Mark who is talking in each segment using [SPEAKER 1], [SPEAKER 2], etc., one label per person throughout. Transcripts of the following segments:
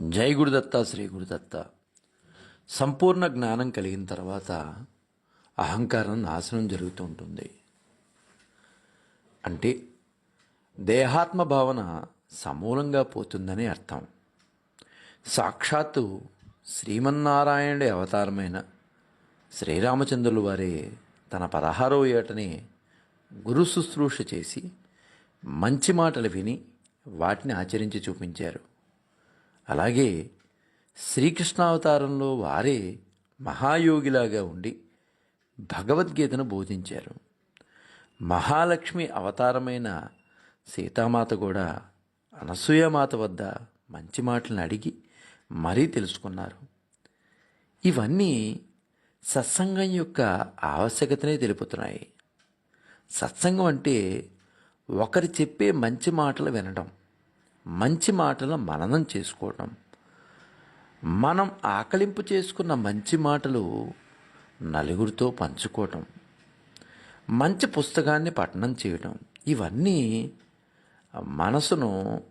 [SPEAKER 1] జై గురుదత్త శ్రీ గురుదత్త. సంపూర్ణ జ్ఞానం కలిగిన తర్వాత అహంకారం నాశనం జరుగుతూ ఉంటుంది. అంటే దేహాత్మ భావన సమూలంగా పోతుందని అర్థం. సాక్షాత్తు శ్రీమన్నారాయణుడి అవతారమైన శ్రీరామచంద్రులు వారే తన పదహారవ ఏటనే గురు శుశ్రూష చేసి మంచి మాటలు విని వాటిని ఆచరించి చూపించారు. అలాగే శ్రీకృష్ణావతారంలో వారే మహాయోగిలాగా ఉండి భగవద్గీతను బోధించారు. మహాలక్ష్మి అవతారమైన సీతామాత కూడా అనసూయమాత వద్ద మంచి మాటలను అడిగి మరీ తెలుసుకున్నారు. ఇవన్నీ సత్సంగం యొక్క ఆవశ్యకతనే తెలుపుతున్నాయి. సత్సంగం అంటే ఒకరు చెప్పే మంచి మాటలు వినడం. మంచి మాటలు మననం చేసుకోవడం మనం ఆకలింపు చేసుకున్న మంచి మాటలు నలుగురితో పంచుకోవటం. మంచి పుస్తకాన్ని పఠనం చేయటం. ఇవన్నీ మనసును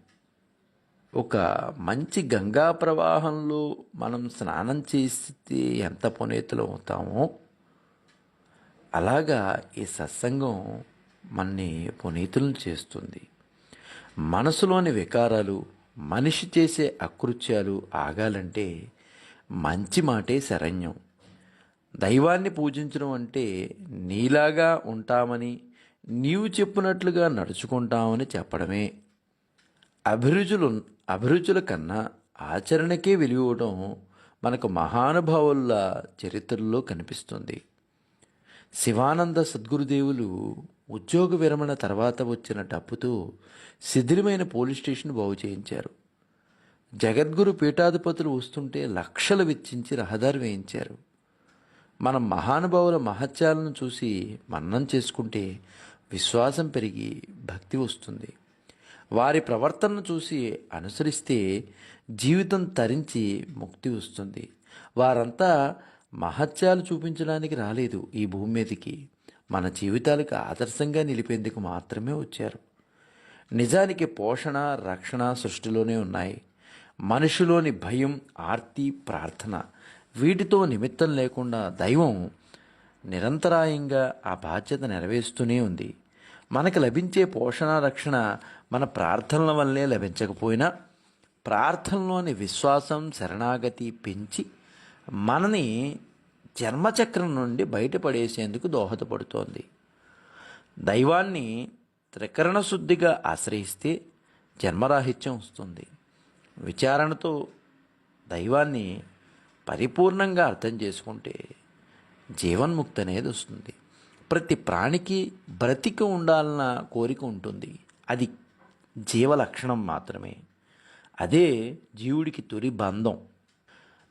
[SPEAKER 1] ఒక మంచి గంగా ప్రవాహంలో మనం స్నానం చేస్తే ఎంత పునీతులు అవుతామో అలాగా ఈ సత్సంగం మనని పునీతులను చేస్తుంది. మనసులోని వికారాలు మనిషి చేసే అకృత్యాలు ఆగాలంటే మంచి మాటే శరణ్యం. దైవాన్ని పూజించడం అంటే నీలాగా ఉంటామని నీవు చెప్పినట్లుగా నడుచుకుంటామని చెప్పడమే. అభిరుచులు అభిరుచుల కన్నా ఆచరణకే వెలివడం మనకు మహానుభావుల చరిత్రలో కనిపిస్తుంది. శివానంద సద్గురుదేవులు ఉద్యోగ విరమణ తర్వాత వచ్చిన డబ్బుతో శిథిలమైన పోలీస్ స్టేషన్ బాగు చేయించారు. జగద్గురు పీఠాధిపతులు వస్తుంటే లక్షలు వెచ్చించి రహదారి వేయించారు. మన మహానుభావుల మహత్యాలను చూసి మన్నం చేసుకుంటే విశ్వాసం పెరిగి భక్తి వస్తుంది. వారి ప్రవర్తనను చూసి అనుసరిస్తే జీవితం తరించి ముక్తి వస్తుంది. వారంతా మహత్యాలు చూపించడానికి రాలేదు ఈ భూమి మీదకి. మన జీవితాలకు ఆదర్శంగా నిలిపేందుకు మాత్రమే వచ్చారు. నిజానికి పోషణ రక్షణ సృష్టిలోనే ఉన్నాయి. మనిషిలోని భయం ఆర్తి ప్రార్థన వీటితో నిమిత్తం లేకుండా దైవం నిరంతరాయంగా ఆ బాధ్యత నెరవేరుస్తూనే ఉంది. మనకు లభించే పోషణ రక్షణ మన ప్రార్థనల వల్లే లభించకపోయినా ప్రార్థనలోని విశ్వాసం శరణాగతి పెంచి మనని జన్మచక్రం నుండి బయటపడేసేందుకు దోహదపడుతోంది. దైవాన్ని త్రికరణ శుద్ధిగా ఆశ్రయిస్తే జన్మరాహిత్యం వస్తుంది. విచారణతో దైవాన్ని పరిపూర్ణంగా అర్థం చేసుకుంటే జీవన్ముక్తి అనేది వస్తుంది. ప్రతి ప్రాణికి బ్రతికి ఉండాలన్న కోరిక ఉంటుంది. అది జీవ లక్షణం మాత్రమే. అదే జీవుడికి తొలి బంధం.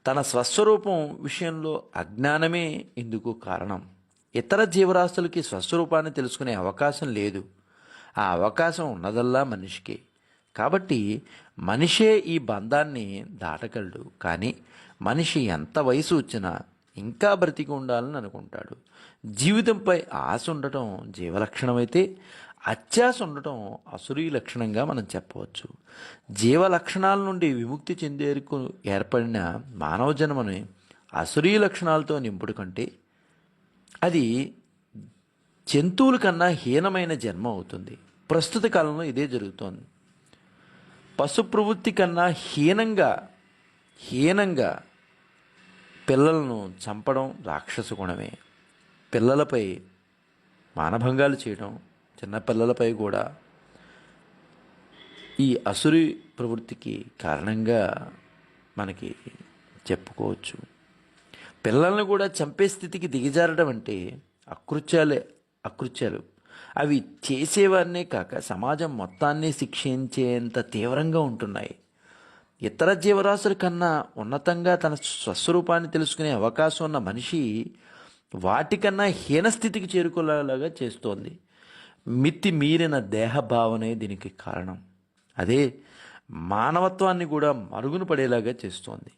[SPEAKER 1] తన స్వస్వరూపం విషయంలో అజ్ఞానమే ఇందుకు కారణం. ఇతర జీవరాశులకి స్వస్వరూపాన్ని తెలుసుకునే అవకాశం లేదు. ఆ అవకాశం ఉన్నదల్లా మనిషికే. కాబట్టి మనిషే ఈ బంధాన్ని దాటగలడు. కానీ మనిషి ఎంత వయసు వచ్చినా ఇంకా బ్రతికి ఉండాలని అనుకుంటాడు. జీవితంపై ఆశ ఉండటం జీవలక్షణమైతే అత్యాశ ఉండటం అసురీ లక్షణంగా మనం చెప్పవచ్చు. జీవ లక్షణాల నుండి విముక్తి చెందేందుకు ఏర్పడిన మానవ జన్మని అసురీ లక్షణాలతో నింపుడు కంటే అది జంతువుల కన్నా హీనమైన జన్మ అవుతుంది. ప్రస్తుత కాలంలో ఇదే జరుగుతోంది. పశు ప్రవృత్తి కన్నా హీనంగా హీనంగా పిల్లలను చంపడం రాక్షస గుణమే. పిల్లలపై మానభంగాలు చేయడం చిన్నపిల్లలపై కూడా ఈ అసురి ప్రవృత్తికి కారణంగా మనకి చెప్పుకోవచ్చు. పిల్లల్ని కూడా చంపే స్థితికి దిగజారడం అంటే అకృత్యాలే అకృత్యాలు. అవి చేసేవారినే కాక సమాజం మొత్తాన్ని శిక్షించేంత తీవ్రంగా ఉంటున్నాయి. ఇతర జీవరాశుల కన్నా ఉన్నతంగా తన స్వస్వరూపాన్ని తెలుసుకునే అవకాశం ఉన్న మనిషి వాటికన్నా హీనస్థితికి చేరుకునేలాగా చేస్తోంది. మితి మీరిన దేహభావనే దీనికి కారణం. అదే మానవత్వాన్ని కూడా మరుగున పడేలాగా చేస్తోంది.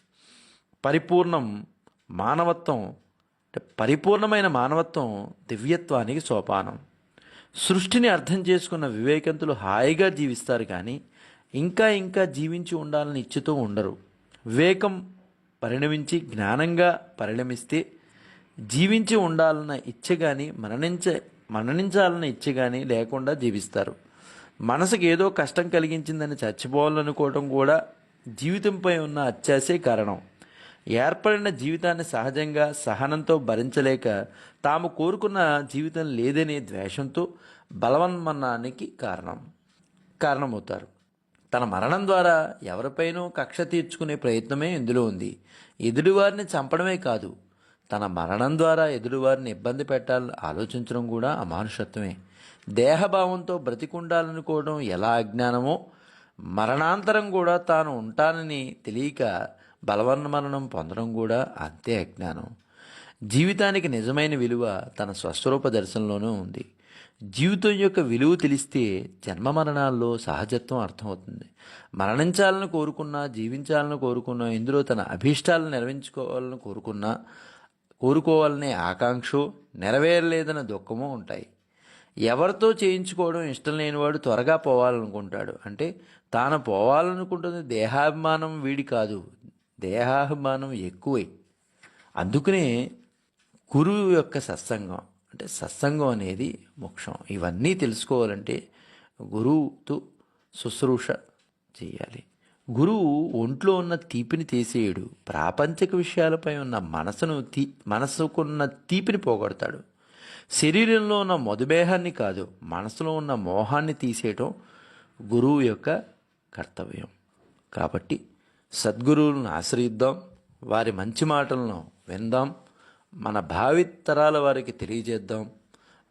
[SPEAKER 1] పరిపూర్ణం మానవత్వం అంటే పరిపూర్ణమైన మానవత్వం దివ్యత్వానికి సోపానం. సృష్టిని అర్థం చేసుకున్న వివేకంతులు హాయిగా జీవిస్తారు కానీ ఇంకా ఇంకా జీవించి ఉండాలని ఇచ్చుతూ ఉండరు. వివేకం పరిణమించి జ్ఞానంగా పరిణమిస్తే జీవించి ఉండాలన్న ఇచ్చ కానీ మరణించ మరణించాలని ఇచ్చి కానీ లేకుండా జీవిస్తారు. మనసుకు ఏదో కష్టం కలిగించిందని చచ్చిపోవాలనుకోవటం కూడా జీవితంపై ఉన్న అత్యాసే కారణం. ఏర్పడిన జీవితాన్ని సహజంగా సహనంతో భరించలేక తాము కోరుకున్న జీవితం లేదనే ద్వేషంతో బలవన్మన్నానికి కారణం కారణమవుతారు. తన మరణం ద్వారా ఎవరిపైనో కక్ష తీర్చుకునే ప్రయత్నమే ఇందులో ఉంది. ఎదుటివారిని చంపడమే కాదు తన మరణం ద్వారా ఎదురువారిని ఇబ్బంది పెట్టాలని ఆలోచించడం కూడా అమానుషత్వమే. దేహభావంతో బ్రతికుండాలనుకోవడం ఎలా అజ్ఞానమో మరణాంతరం కూడా తాను ఉంటానని తెలియక బలవన్మరణం పొందడం కూడా అంతే అజ్ఞానం. జీవితానికి నిజమైన విలువ తన స్వస్వరూప దర్శనంలోనే ఉంది. జీవితం యొక్క విలువ తెలిస్తే జన్మ మరణాల్లో సహజత్వం అర్థమవుతుంది. మరణించాలని కోరుకున్నా జీవించాలని కోరుకున్నా ఇందులో తన అభీష్టాలను నెరవేర్చుకోవాలని కోరుకున్నా కోరుకోవాలనే ఆకాంక్ష నెరవేరలేదన్న దుఃఖము ఉంటాయి. ఎవరితో చేయించుకోవడం ఇష్టం లేనివాడు త్వరగా పోవాలనుకుంటాడు. అంటే తాను పోవాలనుకుంటుంది దేహాభిమానం వీడి కాదు. దేహాభిమానం ఎక్కువై. అందుకనే గురువు యొక్క సత్సంగం అంటే సత్సంగం అనేది మోక్షం. ఇవన్నీ తెలుసుకోవాలంటే గురువుతో శుశ్రూష చేయాలి. గురువు ఒంట్లో ఉన్న తీపిని తీసేయడు. ప్రాపంచిక విషయాలపై ఉన్న మనసును తీ మనసుకున్న తీపిని పోగొడతాడు. శరీరంలో ఉన్న మధుమేహాన్ని కాదు మనసులో ఉన్న మోహాన్ని తీసేయటం గురువు యొక్క కర్తవ్యం. కాబట్టి సద్గురువులను ఆశ్రయిద్దాం వారి మంచి మాటలను విందాం మన భావితరాల వారికి తెలియజేద్దాం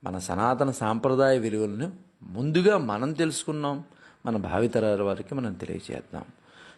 [SPEAKER 1] మన సనాతన సాంప్రదాయ విలువలను ముందుగా మనం తెలుసుకున్నాం మన భావితరాల వారికి మనం తెలియజేద్దాం.